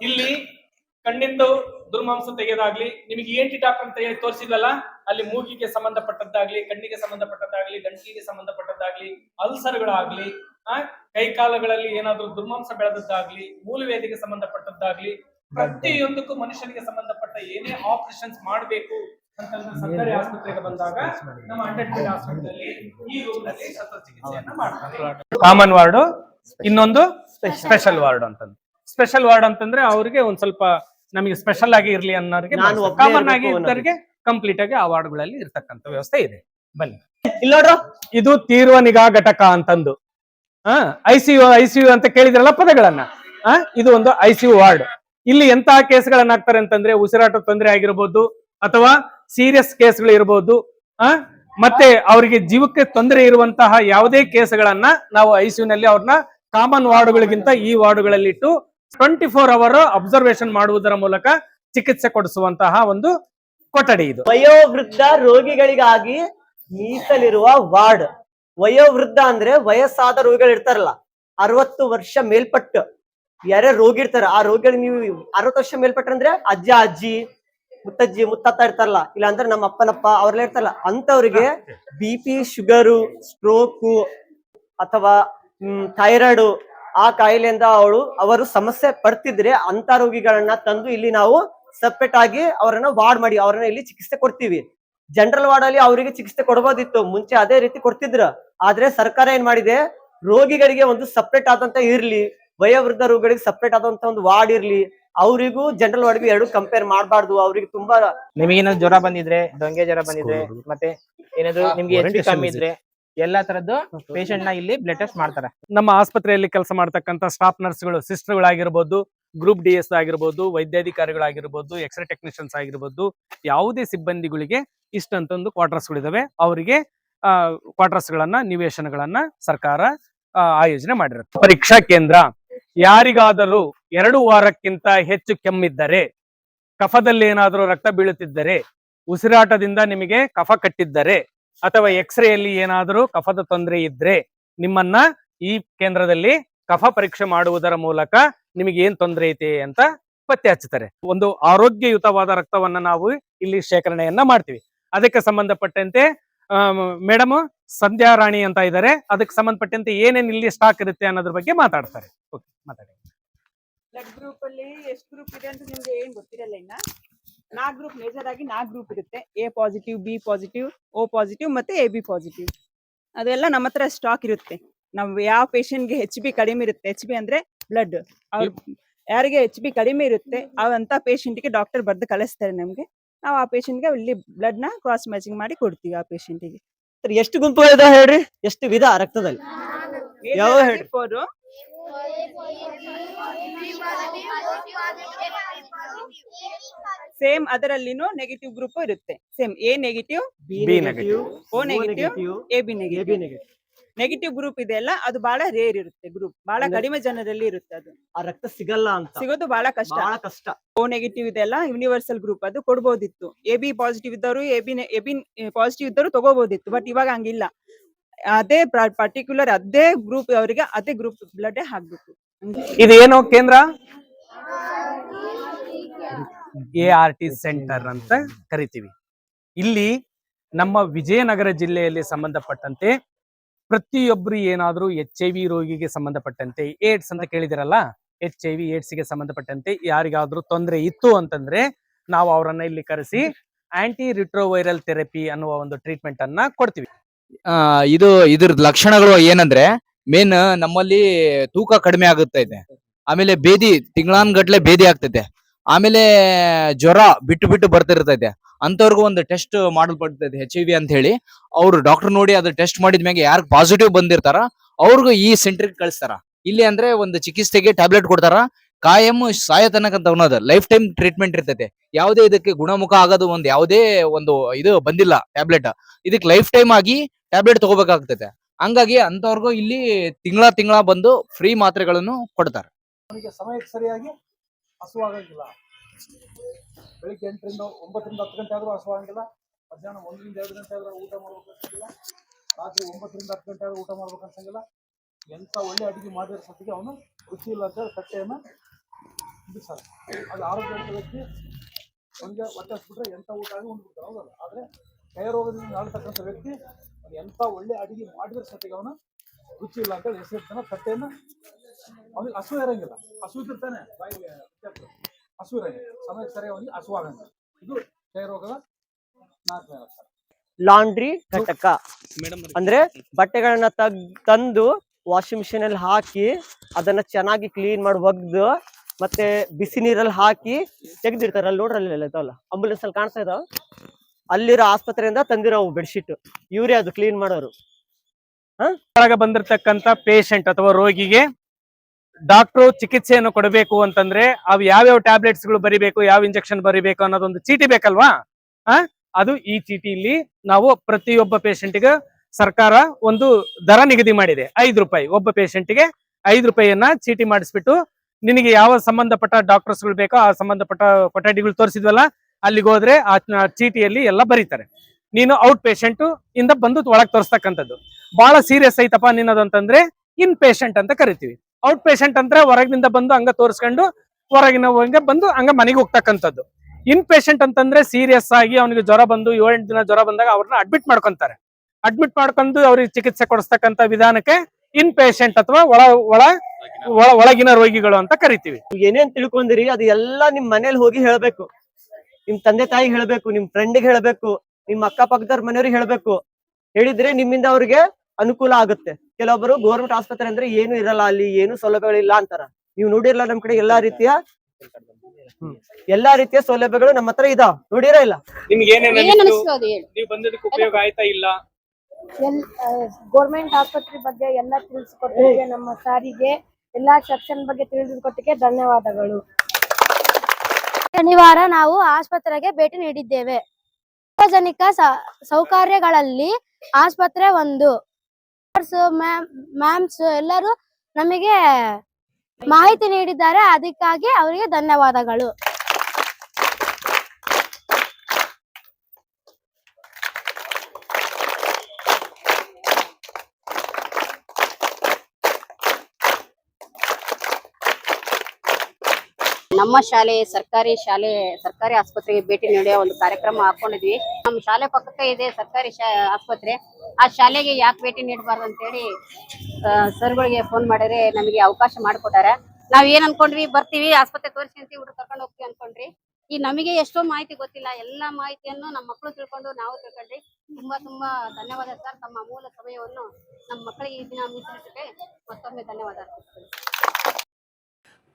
Speaker 3: ಇಲ್ಲಿ ಕಣ್ಣಿಂದು ದುರ್ಮಾಂಸ ತೆಗೆಯೋದಾಗ್ಲಿ ನಿಮಗೆ ಏನ್ ಟಿ ಡಾಕ್ಟರ್ ಅಂತ ಹೇಳಿ ತೋರಿಸಿದಲ್ಲ ಅಲ್ಲಿ ಮೂಗಿಗೆ ಸಂಬಂಧಪಟ್ಟದ್ದಾಗ್ಲಿ, ಕಣ್ಣಿಗೆ ಸಂಬಂಧಪಟ್ಟದ್ದಾಗ್ಲಿ, ಗಂಟಿಗೆ ಸಂಬಂಧಪಟ್ಟದ್ದಾಗ್ಲಿ, ಅಲ್ಸರ್ಗಳಾಗ್ಲಿ, ಆ, ಕೈಕಾಲುಗಳಲ್ಲಿ ಏನಾದ್ರೂ ದುರ್ಮಾಂಸ ಬೆಳೆದದ್ದಾಗ್ಲಿ ಮೂಲವೇದಿಗೆ ಸಂಬಂಧಪಟ್ಟದ್ದಾಗ್ಲಿ, ಪ್ರತಿಯೊಂದಕ್ಕೂ ಮನುಷ್ಯನಿಗೆ ಸಂಬಂಧಪಟ್ಟ ಏನೇ ಆಪರೇಷನ್ಸ್ ಮಾಡಬೇಕು ಸರ್ಕಾರಿ ಆಸ್ಪತ್ರೆಗೆ ಬಂದಾಗ ನಮ್ಮ ಆಸ್ಪತ್ರೆಯಲ್ಲಿ ಈ ಮಾಡ್ತಾರೆ. ಕಾಮನ್ ವಾರ್ಡು ಇನ್ನೊಂದು ಸ್ಪೆಷಲ್ ವಾರ್ಡ್ ಅಂತಂದು. ಸ್ಪೆಷಲ್ ವಾರ್ಡ್ ಅಂತಂದ್ರೆ ಅವ್ರಿಗೆ ಒಂದ್ ಸ್ವಲ್ಪ ನಮಗೆ ಸ್ಪೆಷಲ್ ಆಗಿ ಇರ್ಲಿ ಅನ್ನೋರಿಗೆ ಕಾಮನ್ ಆಗಿ ಇದ್ದವರಿಗೆ ಕಂಪ್ಲೀಟ್ ಆಗಿ ಆ ವಾರ್ಡ್ಗಳಲ್ಲಿ ಇರ್ತಕ್ಕಂಥ ವ್ಯವಸ್ಥೆ ಇದೆ. ಬನ್ನಿ.
Speaker 2: ಇಲ್ಲ
Speaker 3: ಇದು ತೀರ್ವ ನಿಗಾ ಘಟಕ ಅಂತಂದು. ಐಸಿಯು ಐಸಿಯು ಅಂತ ಕೇಳಿದ್ರಲ್ಲ ಪದಗಳನ್ನ. ಆ, ಇದು ಒಂದು ಐಸಿಯು ವಾರ್ಡ್ ಇಲ್ಲಿ ಎಂತಹ ಕೇಸ್ಗಳನ್ನ ಹಾಕ್ತಾರೆ ಅಂತಂದ್ರೆ ಉಸಿರಾಟ ತೊಂದರೆ ಆಗಿರ್ಬೋದು ಅಥವಾ ಸೀರಿಯಸ್ ಕೇಸ್ಗಳು ಇರಬಹುದು ಆ? ಮತ್ತೆ ಅವರಿಗೆ ಜೀವಕ್ಕೆ ತೊಂದರೆ ಇರುವಂತಹ ಯಾವುದೇ ಕೇಸ್ಗಳನ್ನ ನಾವು ಐಸಿಯು ನಲ್ಲಿ ಅವ್ರನ್ನ ಕಾಮನ್ ವಾರ್ಡ್ಗಳಿಗಿಂತ ಈ ವಾರ್ಡ್ಗಳಲ್ಲಿ ಇಟ್ಟು ಟ್ವೆಂಟಿ ಫೋರ್ ಅವರ್ ಅಬ್ಸರ್ವೇಷನ್ ಮಾಡುವುದರ ಮೂಲಕ ಚಿಕಿತ್ಸೆ ಕೊಡಿಸುವಂತಹ ಒಂದು ಕೊಠಡಿ ಇದು.
Speaker 2: ವಯೋವೃದ್ಧ ರೋಗಿಗಳಿಗಾಗಿ ಮೀಸಲಿರುವ ವಾರ್ಡ್. ವಯೋವೃದ್ಧ ಅಂದ್ರೆ ವಯಸ್ಸಾದ ರೋಗಿಗಳು ಇರ್ತಾರಲ್ಲ, ಅರವತ್ತು ವರ್ಷ ಮೇಲ್ಪಟ್ಟು. ಯಾರೇ ರೋಗಿ ಇರ್ತಾರ ಆ ರೋಗಿಗಳು ನೀವು ಅರವತ್ತು ವರ್ಷ ಮೇಲ್ಪಟ್ಟ ಅಂದ್ರೆ ಅಜ್ಜ, ಅಜ್ಜಿ ಮುತ್ತಜ್ಜಿ ಮುತ್ತತ್ತ ಇರ್ತಾರಲ್ಲ ಇಲ್ಲ ಅಂದ್ರೆ ನಮ್ಮ ಅಪ್ಪನಪ್ಪ ಅವ್ರೆಲ್ಲ ಇರ್ತಾರಲ್ಲ ಅಂತವ್ರಿಗೆ ಬಿ ಪಿ ಶುಗರು, ಸ್ಟ್ರೋಕು ಅಥವಾ ಥೈರಾಯ್ಡ್ ಆ ಕಾಯಿಲೆಯಿಂದ ಅವಳು, ಅವರು ಸಮಸ್ಯೆ ಪಡ್ತಿದ್ರೆ ಅಂತ ರೋಗಿಗಳನ್ನ ತಂದು ಇಲ್ಲಿ ನಾವು ಸಪ್ರೇಟ್ ಆಗಿ ಅವರನ್ನ ವಾರ್ಡ್ ಮಾಡಿ, ಅವರನ್ನ ಇಲ್ಲಿ ಚಿಕಿತ್ಸೆ ಕೊಡ್ತೀವಿ. ಜನರಲ್ ವಾರ್ಡ್ ಅಲ್ಲಿ ಅವರಿಗೆ ಚಿಕಿತ್ಸೆ ಕೊಡಬಹುದಿತ್ತು ಮುಂಚೆ ಅದೇ ರೀತಿ ಕೊಡ್ತಿದ್ರ. ಆದ್ರೆ ಸರ್ಕಾರ ಏನ್ ಮಾಡಿದೆ, ರೋಗಿಗಳಿಗೆ ಒಂದು ಸಪ್ರೇಟ್ ಆದಂತ ಇರ್ಲಿ, ವಯೋವೃದ್ಧ ರೋಗಿಗಳಿಗೆ ಸಪ್ರೇಟ್ ಆದಂತ ಒಂದು ವಾರ್ಡ್ ಇರ್ಲಿ ಅವರಿಗೂ ಜನರಲ್ ವಾರ್ಡ್ಗೂ ಎರಡು ಕಂಪೇರ್ ಮಾಡಬಾರ್ದು. ಅವ್ರಿಗೆ ತುಂಬಾ
Speaker 6: ನಿಮಗೇನಾದ್ರು ಜ್ವರ ಬಂದಿದ್ರೆ ದೊಂಗೆ ಜ್ವರ ಬಂದಿದ್ರೆ ಮತ್ತೆ ಏನಾದ್ರು ನಿಮ್ಗೆ ಕಮ್ಮಿ ಇದ್ರೆ ಎಲ್ಲಾ ತರದ್ದು ಪೇಷಂಟ್ನ ಇಲ್ಲಿ ಬ್ಲಡ್ ಟೆಸ್ಟ್ ಮಾಡ್ತಾರೆ.
Speaker 3: ನಮ್ಮ ಆಸ್ಪತ್ರೆಯಲ್ಲಿ ಕೆಲಸ ಮಾಡ್ತಕ್ಕಂಥ ಸ್ಟಾಫ್ ನರ್ಸ್ಗಳು ಸಿಸ್ಟರ್ಗಳಾಗಿರ್ಬೋದು ಗ್ರೂಪ್ ಡಿ ಎಸ್ ಆಗಿರ್ಬೋದು ವೈದ್ಯಾಧಿಕಾರಿಗಳಾಗಿರ್ಬೋದು ಎಕ್ಸ್ರೇ ಟೆಕ್ನಿಷಿಯನ್ಸ್ ಆಗಿರ್ಬೋದು ಯಾವುದೇ ಸಿಬ್ಬಂದಿಗಳಿಗೆ ಇಷ್ಟಂತೊಂದು ಕ್ವಾರ್ಟರ್ಸ್ಗಳಿದಾವೆ ಅವರಿಗೆ ಕ್ವಾರ್ಟರ್ಸ್ ಗಳನ್ನ ನಿವೇಶನಗಳನ್ನ ಸರ್ಕಾರ ಆ, ಆಯೋಜನೆ ಮಾಡಿರುತ್ತೆ. ಪರೀಕ್ಷಾ ಕೇಂದ್ರ ಯಾರಿಗಾದರೂ ಎರಡು ವಾರಕ್ಕಿಂತ ಹೆಚ್ಚು ಕೆಮ್ಮಿದ್ದರೆ, ಕಫದಲ್ಲಿ ಏನಾದರೂ ರಕ್ತ ಬೀಳುತ್ತಿದ್ದರೆ, ಉಸಿರಾಟದಿಂದ ನಿಮಗೆ ಕಫ ಕಟ್ಟಿದ್ದರೆ ಅಥವಾ ಎಕ್ಸ್ರೇಯಲ್ಲಿ ಏನಾದರೂ ಕಫದ ತೊಂದರೆ ಇದ್ರೆ ನಿಮ್ಮನ್ನ ಈ ಕೇಂದ್ರದಲ್ಲಿ ಕಫ ಪರೀಕ್ಷೆ ಮಾಡುವುದರ ಮೂಲಕ ನಿಮಗೆ ಏನ್ ತೊಂದರೆ ಐತೆ ಅಂತ ಪತ್ತೆ ಹಚ್ಚುತ್ತಾರೆ. ಒಂದು ಆರೋಗ್ಯಯುತವಾದ ರಕ್ತವನ್ನ ನಾವು ಇಲ್ಲಿ ಶೇಖರಣೆಯನ್ನ ಮಾಡ್ತೀವಿ. ಅದಕ್ಕೆ ಸಂಬಂಧಪಟ್ಟಂತೆ ಮೇಡಮ್ ಸಂಧ್ಯಾ ರಾಣಿ ಅಂತ ಇದ್ದಾರೆ. ಅದಕ್ಕೆ ಸಂಬಂಧಪಟ್ಟಂತೆ ಏನೇನು ಇಲ್ಲಿ ಸ್ಟಾಕ್ ಇರುತ್ತೆ ಅನ್ನೋದ್ರ ಬಗ್ಗೆ ಮಾತಾಡ್ತಾರೆ. ಓಕೆ ಮಾತಾಡಿ.
Speaker 7: ಬ್ಲಡ್ ಗ್ರೂಪ್ ಅಲ್ಲಿ ಎಷ್ಟು ಗ್ರೂಪ್ ಇದೆ ಅಂತ ನಿಮ್ಗೆ ಏನ್ ಗೊತ್ತಿರಲ್ಲ ಇನ್ನ? ನಾಲ್ಕು ಗ್ರೂಪ್ ಮೇಜರ್ ಆಗಿ ನಾಲ್ಕು ಗ್ರೂಪ್ ಇರುತ್ತೆ. A positive B positive O positive ಮತ್ತೆ ಎ ಬಿ ಪಾಸಿಟಿವ್ ಅದೆಲ್ಲ ನಮ್ಮ ಹತ್ರ ಸ್ಟಾಕ್ ಇರುತ್ತೆ. ನಾವು ಯಾವ ಪೇಷಂಟ್ಗೆ ಹೆಚ್ ಬಿ ಕಡಿಮೆ ಇರುತ್ತೆ ಹೆಚ್ ಬಿ ಅಂದ್ರೆ ಬ್ಲಡ್ ಅವ್ರ ಯಾರಿಗೆ ಹೆಚ್ ಬಿ ಕಡಿಮೆ ಇರುತ್ತೆ ಅವಂತ ಪೇಷಂಟ್ಗೆ ಡಾಕ್ಟರ್ ಬರೆದು ಕಳಿಸ್ತಾರೆ ನಮ್ಗೆ. ನಾವು ಆ ಪೇಷಂಟ್ಗೆ ಇಲ್ಲಿ ಬ್ಲಡ್ನ ಕ್ರಾಸ್ ಮ್ಯಾಚಿಂಗ್ ಮಾಡಿ ಕೊಡ್ತೀವಿ ಆ ಪೇಷಂಟಿಗೆ
Speaker 2: ಎಷ್ಟು ಇದೆ ಹೇಳ್ರಿ? ಎಷ್ಟು ವಿಧ ರಕ್ತದಲ್ಲಿ? ಯಾವ ಹೇಳಿ?
Speaker 7: ಸೇಮ್ ಅದರಲ್ಲಿನು ನೆಗೆಟಿವ್ ಗ್ರೂಪ್ ಇರುತ್ತೆ. Same A negative
Speaker 3: B negative
Speaker 7: O negative A B negative negative group ಇದೆ ಅಲ್ಲ ಅದು ಬಹಳ ರೇರ್ ಇರುತ್ತೆ ಗ್ರೂಪ್ ಬಹಳ ಕಡಿಮೆ ಜನರಲ್ಲಿ ಇರುತ್ತೆ ಅದು.
Speaker 2: ಆ ರಕ್ತ ಸಿಗಲ್ಲ ಅಂತ.
Speaker 7: ಸಿಗೋದು ಬಹಳ ಕಷ್ಟ.
Speaker 2: ಬಹಳ ಕಷ್ಟ.
Speaker 7: ಓ ನೆಗೆಟಿವ್ ಇದೆಲ್ಲ ಯೂನಿವರ್ಸಲ್ ಗ್ರೂಪ್ ಅದು ಕೊಡ್ಬೋದಿತ್ತು. ಎ ಬಿ ಪಾಸಿಟಿವ್ ಇದ್ದವರು A B A B positive ಇದ್ದವರು ತಗೋಬಹುದಿತ್ತು ಬಟ್ ಇವಾಗ ಹಂಗಿಲ್ಲ. ಅದೇ ಪರ್ಟಿಕ್ಯುಲರ್ ಅದೇ ಗ್ರೂಪ್ ಅವರಿಗೆ ಅದೇ ಗ್ರೂಪ್ ಬ್ಲಡ್ ಹಾಕ್ಬೇಕು.
Speaker 3: ಇದು ಏನು ಕೇಂದ್ರ? ಎ ಆರ್ ಟಿ ಸೆಂಟರ್ ಅಂತ ಕರಿತೀವಿ. ಇಲ್ಲಿ ನಮ್ಮ ವಿಜಯನಗರ ಜಿಲ್ಲೆಯಲ್ಲಿ ಸಂಬಂಧಪಟ್ಟಂತೆ ಪ್ರತಿಯೊಬ್ಬರು ಏನಾದರೂ ಎಚ್ ಐ ವಿ ರೋಗಿಗೆ ಸಂಬಂಧಪಟ್ಟಂತೆ ಏಡ್ಸ್ ಅಂತ ಕೇಳಿದಿರಲ್ಲ ಎಚ್ ಐ ವಿ ಏಡ್ಸ್ಗೆ ಸಂಬಂಧಪಟ್ಟಂತೆ ಯಾರಿಗಾದ್ರೂ ತೊಂದರೆ ಇತ್ತು ಅಂತಂದ್ರೆ ನಾವು ಅವರನ್ನ ಇಲ್ಲಿ ಕರೆಸಿ ಆಂಟಿ ರಿಟ್ರೋವೈರಲ್ ಥೆರಪಿ ಅನ್ನುವ ಒಂದು ಟ್ರೀಟ್ಮೆಂಟ್ ಅನ್ನ ಕೊಡ್ತೀವಿ.
Speaker 8: ಆ, ಇದು ಇದ್ರದ್ ಲಕ್ಷಣಗಳು ಏನಂದ್ರೆ ಮೇನ್ ನಮ್ಮಲ್ಲಿ ತೂಕ ಕಡಿಮೆ ಆಗುತ್ತಾ ಇದೆ ಆಮೇಲೆ ಬೇದಿ ತಿಂಗಳಾನ್ಗಟ್ಲೆ ಬೇದಿ ಆಗ್ತೈತೆ. ಆಮೇಲೆ ಜ್ವರ ಬಿಟ್ಟು ಬಿಟ್ಟು ಬರ್ತಿರ್ತೈತೆ. ಅಂತವ್ರಿಗೂ ಒಂದು ಟೆಸ್ಟ್ ಮಾಡಲ್ಪಡ್ತೈತೆ ಹೆಚ್ ಐ ವಿ ಅಂತ ಹೇಳಿ. ಅವ್ರು ಡಾಕ್ಟರ್ ನೋಡಿ ಅದು ಟೆಸ್ಟ್ ಮಾಡಿದ್ಮ್ಯಾಗೆ ಯಾರು ಪಾಸಿಟಿವ್ ಬಂದಿರ್ತಾರ ಅವ್ರಿಗೂ ಈ ಸೆಂಟ್ರಿಗೆ ಕಳಿಸ್ತಾರ. ಇಲ್ಲಿ ಅಂದ್ರೆ ಒಂದು ಚಿಕಿತ್ಸೆಗೆ ಟ್ಯಾಬ್ಲೆಟ್ ಕೊಡ್ತಾರ. ಕಾಯಂ ಸಾಯತನಕಂತ ತನಕ ತಗೊಳೋದು ಲೈಫ್ ಟೈಮ್ ಟ್ರೀಟ್ಮೆಂಟ್ ಇರ್ತೈತೆ. ಯಾವುದೇ ಇದಕ್ಕೆ ಗುಣಮುಖ ಆಗೋದು ಒಂದು ಯಾವುದೇ ಒಂದು ಇದು ಬಂದಿಲ್ಲ ಟ್ಯಾಬ್ಲೆಟ್ ಇದಕ್ಕೆ ಲೈಫ್ ಟೈಮ್ ಆಗಿ ಟ್ಯಾಬ್ಲೆಟ್ ತಗೋಬೇಕಾಗ್ತೈತೆ. ಹಂಗಾಗಿ ಅಂತವ್ರಿಗೂ ಇಲ್ಲಿ ತಿಂಗಳ ತಿಂಗಳ ಬಂದು ಫ್ರೀ ಮಾತ್ರೆಗಳನ್ನು ಕೊಡ್ತಾರೆ.
Speaker 9: ಸಮಯಕ್ಕೆ ಸರಿಯಾಗಿ ಹಸುವಾಗಿಲ್ಲ ಬೆಳಿಗ್ಗೆ ಎಂಟರಿಂದ ಒಂಬತ್ತರಿಂದ ಹತ್ತು ಗಂಟೆ ಆದ್ರೂ ಹಸುವಾಗಿಲ್ಲ ಮಧ್ಯಾಹ್ನ ಒಂದರಿಂದ ಎರಡು ಗಂಟೆ ಆದ್ರೂ ಊಟ ಮಾಡ್ಬೇಕು ಅನ್ಸಂಗಿಲ್ಲ. ರಾತ್ರಿ ಒಂಬತ್ತರಿಂದ ಹತ್ತು ಗಂಟೆ ಆದ್ರೂ ಊಟ ಮಾಡ್ಬೇಕು ಅನ್ಸಂಗಿಲ್ಲ. ಎಂತ ಒಳ್ಳೆ ಅಡುಗೆ ಮಾಡಿರೋ ಸತ್ತಿಗೆ ಅವನು ರುಚಿ ಇಲ್ಲ ಅಂತೇಳಿ ತಟ್ಟೆಯನ್ನು ಬಿಡಿಸ್ತಾರೆ ಅದು ಆರೋಗ್ಯವಂತ ವ್ಯಕ್ತಿ ಅವನಿಗೆ ಹೊಟ್ಟೆ ಎಂಥ ಎಂತ ಊಟ ಆಗಿ ಉಂಡ್ಬಿಡ್ತಾರೆ ಹೌದಲ್ಲ ಆದರೆ ಕೈ ರೋಗದಿಂದ ಆಳ್ತಕ್ಕಂಥ ವ್ಯಕ್ತಿ ಎಂಥ ಎಂತ ಒಳ್ಳೆ ಅಡುಗೆ ಮಾಡಿದ್ರೆ ಸತ್ತಿಗೆ ಅವನು ರುಚಿ ಇಲ್ಲ ಅಂತೇಳಿ ಹೆಸರಿರ್ತಾನೆ ತಟ್ಟೆಯನ್ನು ಅವನಿಗೆ ಹಸು ಇರಂಗಿಲ್ಲ. ಹಸು ಇದ್ದಿರ್ತಾನೆ ಬಾಯಿಗೆ. ಹಸು ಇರಂಗಿಲ್ಲ. ಸಮಯಕ್ಕೆ ಸರಿಯಾಗಿ ಅವನಿಗೆ ಹಸುವಾಗಂಗಿಲ್ಲ ಇದು ಕ್ಷಯರೋಗದ ನಾಲ್ಕನೇ ಲಕ್ಷಣ
Speaker 2: ಲಾಂಡ್ರಿ ಘಟಕ. ಅಂದ್ರೆ ಬಟ್ಟೆಗಳನ್ನ ತಗ್ ತಂದು ವಾಷಿಂಗ್ ಮಿಷಿನ್ ಅಲ್ಲಿ ಹಾಕಿ ಅದನ್ನ ಚೆನ್ನಾಗಿ ಕ್ಲೀನ್ ಮಾಡಿ ಒಗ್ದು ಮತ್ತೆ ಬಿಸಿ ನೀರಲ್ಲಿ ಹಾಕಿ ತೆಗೆದಿರ್ತಾರೆ ಅಲ್ಲಿ ನೋಡ್ರಲ್ಲಿ ಇದಾವಲ್ಲ? ಅಂಬುಲೆನ್ಸ್ ಅಲ್ಲಿ ಕಾಣಿಸ್ತಾ ಇದಾವ? ಅಲ್ಲಿರೋ ಆಸ್ಪತ್ರೆಯಿಂದ ತಂದಿರೋ ಬೆಡ್ಶೀಟ್ ಇವ್ರೇ ಅದು ಕ್ಲೀನ್ ಮಾಡೋರು.
Speaker 3: ಒಳಗೆ ಬಂದಿರತಕ್ಕಂತ ಪೇಷಂಟ್ ಅಥವಾ ರೋಗಿಗೆ ಡಾಕ್ಟ್ರು ಚಿಕಿತ್ಸೆಯನ್ನು ಕೊಡಬೇಕು ಅಂತಂದ್ರೆ ಅವು ಯಾವ್ಯಾವ ಟ್ಯಾಬ್ಲೆಟ್ಸ್ಗಳು ಬರಿಬೇಕು, ಯಾವ ಇಂಜೆಕ್ಷನ್ ಬರಿಬೇಕು ಅನ್ನೋದೊಂದು ಚೀಟಿ ಬೇಕಲ್ವಾ? ಅದು ಈ ಚೀಟಿಯಲ್ಲಿ ನಾವು ಪ್ರತಿಯೊಬ್ಬ ಪೇಷಂಟ್ಗೆ ಸರ್ಕಾರ ಒಂದು ದರ ನಿಗದಿ ಮಾಡಿದೆ. ಐದು ರೂಪಾಯಿ. ಒಬ್ಬ ಪೇಷಂಟ್ಗೆ ಐದು ರೂಪಾಯಿಯನ್ನ ಚೀಟಿ ಮಾಡಿಸ್ಬಿಟ್ಟು ನಿನಗೆ ಯಾವ ಸಂಬಂಧಪಟ್ಟ ಡಾಕ್ಟರ್ಸ್ಗಳು ಬೇಕೋ ಆ ಸಂಬಂಧಪಟ್ಟ ಕೊಠಡಿಗಳು ತೋರಿಸಿದ್ವಲ್ಲ, ಅಲ್ಲಿಗೆ ಹೋದ್ರೆ ಆ ಚೀಟಿಯಲ್ಲಿ ಎಲ್ಲ ಬರೀತಾರೆ. ನೀನು ಔಟ್ ಪೇಷಂಟ್, ಇಂದ ಬಂದು ಒಳಗೆ ತೋರಿಸ್ತಕ್ಕಂಥದ್ದು. ಬಹಳ ಸೀರಿಯಸ್ ಐತಪ್ಪ ನಿನ್ನದು ಅಂತಂದ್ರೆ ಇನ್ ಪೇಷಂಟ್ ಅಂತ ಕರಿತೀವಿ. ಔಟ್ ಪೇಷಂಟ್ ಅಂದ್ರೆ ಹೊರಗಿನಿಂದ ಬಂದು ಹಂಗ ತೋರಿಸ್ಕೊಂಡು, ಹೊರಗಿನ ಹಂಗೆ ಬಂದು ಹಂಗ ಮನೆಗೆ ಹೋಗ್ತಕ್ಕಂಥದ್ದು. ಇನ್ ಪೇಷಂಟ್ ಅಂತಂದ್ರೆ ಸೀರಿಯಸ್ ಆಗಿ ಅವನಿಗೆ ಜ್ವರ ಬಂದು ಏಳೆಂಟು ದಿನ ಜ್ವರ ಬಂದಾಗ ಅವ್ರನ್ನ ಅಡ್ಮಿಟ್ ಮಾಡ್ಕೊಂತಾರೆ. ಅಡ್ಮಿಟ್ ಮಾಡ್ಕೊಂಡು ಅವ್ರಿಗೆ ಚಿಕಿತ್ಸೆ ಕೊಡಿಸ್ತಕ್ಕಂಥ ವಿಧಾನಕ್ಕೆ ಇನ್ ಪೇಷಂಟ್ ಅಥವಾ ಒಳ ಒಳ ಒಳ ಒಳಗಿನ ರೋಗಿಗಳು ಅಂತ ಕರಿತೀವಿ.
Speaker 2: ನೀವ್ ಏನೇನ್ ತಿಳ್ಕೊಂಡಿರಿ ಅದು ಎಲ್ಲ ನಿಮ್ ಮನೇಲಿ ಹೋಗಿ ಹೇಳ್ಬೇಕು. ನಿಮ್ ತಂದೆ ತಾಯಿಗೆ ಹೇಳ್ಬೇಕು ನಿಮ್ ಫ್ರೆಂಡ್ಗೆ ಹೇಳ್ಬೇಕು ನಿಮ್ ಅಕ್ಕಪಕ್ಕದವ್ರ ಮನೆಯವ್ರಿಗೆ ಹೇಳ್ಬೇಕು. ಹೇಳಿದ್ರೆ ನಿಮ್ಮಿಂದ ಅವ್ರಿಗೆ ಅನುಕೂಲ ಆಗುತ್ತೆ. ಕೆಲವೊಬ್ಬರು ಗೌರ್ಮೆಂಟ್ ಆಸ್ಪತ್ರೆ ಅಂದ್ರೆ ಏನು ಇರಲ್ಲ ಅಲ್ಲಿ ಏನು ಸೌಲಭ್ಯಗಳಿಲ್ಲ ಅಂತಾರ. ನೀವು ನೋಡಿರಲ್ಲ ನಮ್ ಕಡೆ ಎಲ್ಲಾ ರೀತಿಯ ಹ್ಮ್. ಎಲ್ಲಾ ರೀತಿಯ ಸೌಲಭ್ಯಗಳು ನಮ್ಮ ಹತ್ರ ಇದಾವ. ನೋಡಿರ ಇಲ್ಲ?
Speaker 3: ನಿಮ್ಗೆ
Speaker 10: ಏನ್
Speaker 3: ಏನೇನು
Speaker 10: ಅನಿಸ್ತು ಹೇಳಿ.
Speaker 3: ನೀವು ಬಂದದಕ್ಕೆ ಉಪಯೋಗ ಆಯ್ತಾ ಇಲ್ಲ?
Speaker 10: ಎಲ್ ಗೌರ್ಮೆಂಟ್ ಆಸ್ಪತ್ರೆ ಬಗ್ಗೆ ಎಲ್ಲ ತಿಳಿಸಿಕೊಟ್ಟಿಗೆ ನಮ್ಮ ಸಾರಿಗೆ ಎಲ್ಲಾ ಸೆಕ್ಷನ್ ಬಗ್ಗೆ ತಿಳಿದುಕೊಟ್ಟಿಗೆ ಧನ್ಯವಾದಗಳು. ಶನಿವಾರ ನಾವು ಆಸ್ಪತ್ರೆಗೆ ಭೇಟಿ ನೀಡಿದ್ದೇವೆ. ಸಾರ್ವಜನಿಕ ಸೌಕರ್ಯಗಳಲ್ಲಿ ಆಸ್ಪತ್ರೆ ಒಂದು. ಮ್ಯಾಮ್ಸ್ ಎಲ್ಲರೂ ನಮಗೆ ಮಾಹಿತಿ ನೀಡಿದ್ದಾರೆ ಅದಕ್ಕಾಗಿ ಅವರಿಗೆ ಧನ್ಯವಾದಗಳು.
Speaker 11: ನಮ್ಮ ಶಾಲೆ, ಸರ್ಕಾರಿ ಶಾಲೆ, ಸರ್ಕಾರಿ ಆಸ್ಪತ್ರೆಗೆ ಭೇಟಿ ನೀಡುವ ಒಂದು ಕಾರ್ಯಕ್ರಮ ಹಾಕೊಂಡಿದ್ವಿ. ನಮ್ಮ ಶಾಲೆ ಪಕ್ಕಕ್ಕೆ ಇದೆ ಸರ್ಕಾರಿ ಆಸ್ಪತ್ರೆ. ಆ ಶಾಲೆಗೆ ಯಾಕೆ ಭೇಟಿ ನೀಡಬಾರ್ದು ಅಂತೇಳಿ ಸರ್ಗಳಿಗೆ ಫೋನ್ ಮಾಡಿದ್ರೆ ನಮಗೆ ಅವಕಾಶ ಮಾಡಿಕೊಟ್ಟಾರೆ. ನಾವ್ ಏನ್ ಅನ್ಕೊಂಡ್ವಿ, ಬರ್ತೀವಿ, ಆಸ್ಪತ್ರೆ ತೋರಿಸ್ಕೊಂತೀವಿ ಹುಡುಗ ಕರ್ಕೊಂಡು ಹೋಗ್ತೀವಿ ಅನ್ಕೊಂಡ್ರಿ. ಈ ನಮಗೆ ಎಷ್ಟೋ ಮಾಹಿತಿ ಗೊತ್ತಿಲ್ಲ, ಎಲ್ಲಾ ಮಾಹಿತಿಯನ್ನು ನಮ್ಮ ಮಕ್ಕಳು ತಿಳ್ಕೊಂಡು ನಾವು ತಿಳ್ಕೊಂಡ್ರಿ ತುಂಬಾ ತುಂಬಾ ಧನ್ಯವಾದ ಸರ್, ತಮ್ಮ ಮೂಲ ಸಮಯವನ್ನು ನಮ್ಮ ಮಕ್ಕಳಿಗೆ ಈ ದಿನ ಮೀಸಲಿಟ್ಟಿದೆ ಮತ್ತೊಮ್ಮೆ ಧನ್ಯವಾದ ಅರ್ಪಿಸ್ತೀನಿ.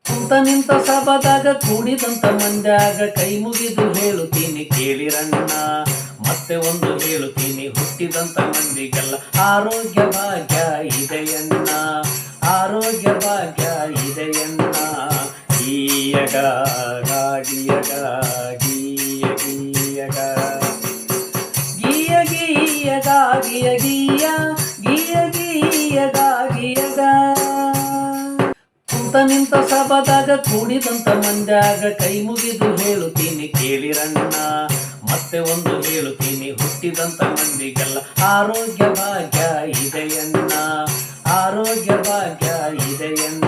Speaker 1: ಕುಂತ ನಿಂತ ಸಭದಾಗ ಕೂಡಿದಂತ ಮಂದ್ಯಾಗ ಕೈ ಮುಗಿದು ಹೇಳುತ್ತೀನಿ ಕೇಳಿರಣ್ಣ ಮತ್ತೆ ಒಂದು ಹೇಳುತ್ತೀನಿ, ಹುಟ್ಟಿದಂತ ಮಂದಿಗೆಲ್ಲ ಆರೋಗ್ಯ ಭಾಗ್ಯ ಇದೆಯನ್ನ ಆರೋಗ್ಯ ಭಾಗ್ಯ ಇದೆಯಣ್ಣ ಗೀಯಗ ಗೀಯಗ ಗೀಯ ಗೀಯ ಗೀಯ ಗೀಯ. ಕುಂತ ನಿಂತ ಸಭದಾಗ ಕೂಡಿದಂತ ಮಂದ್ಯಾಗ ಕೈ ಮುಗಿದು ಹೇಳುತ್ತೀನಿ ಕೇಳಿರಣ್ಣ ಮತ್ತೆ ಒಂದು ಹೇಳುತ್ತೀನಿ, ಹುಟ್ಟಿದಂತ ಮಂದಿಗೆಲ್ಲ ಆರೋಗ್ಯ ಭಾಗ್ಯ ಇದೆಯಣ್ಣ ಆರೋಗ್ಯ ಭಾಗ್ಯ ಇದೆಯಣ್ಣ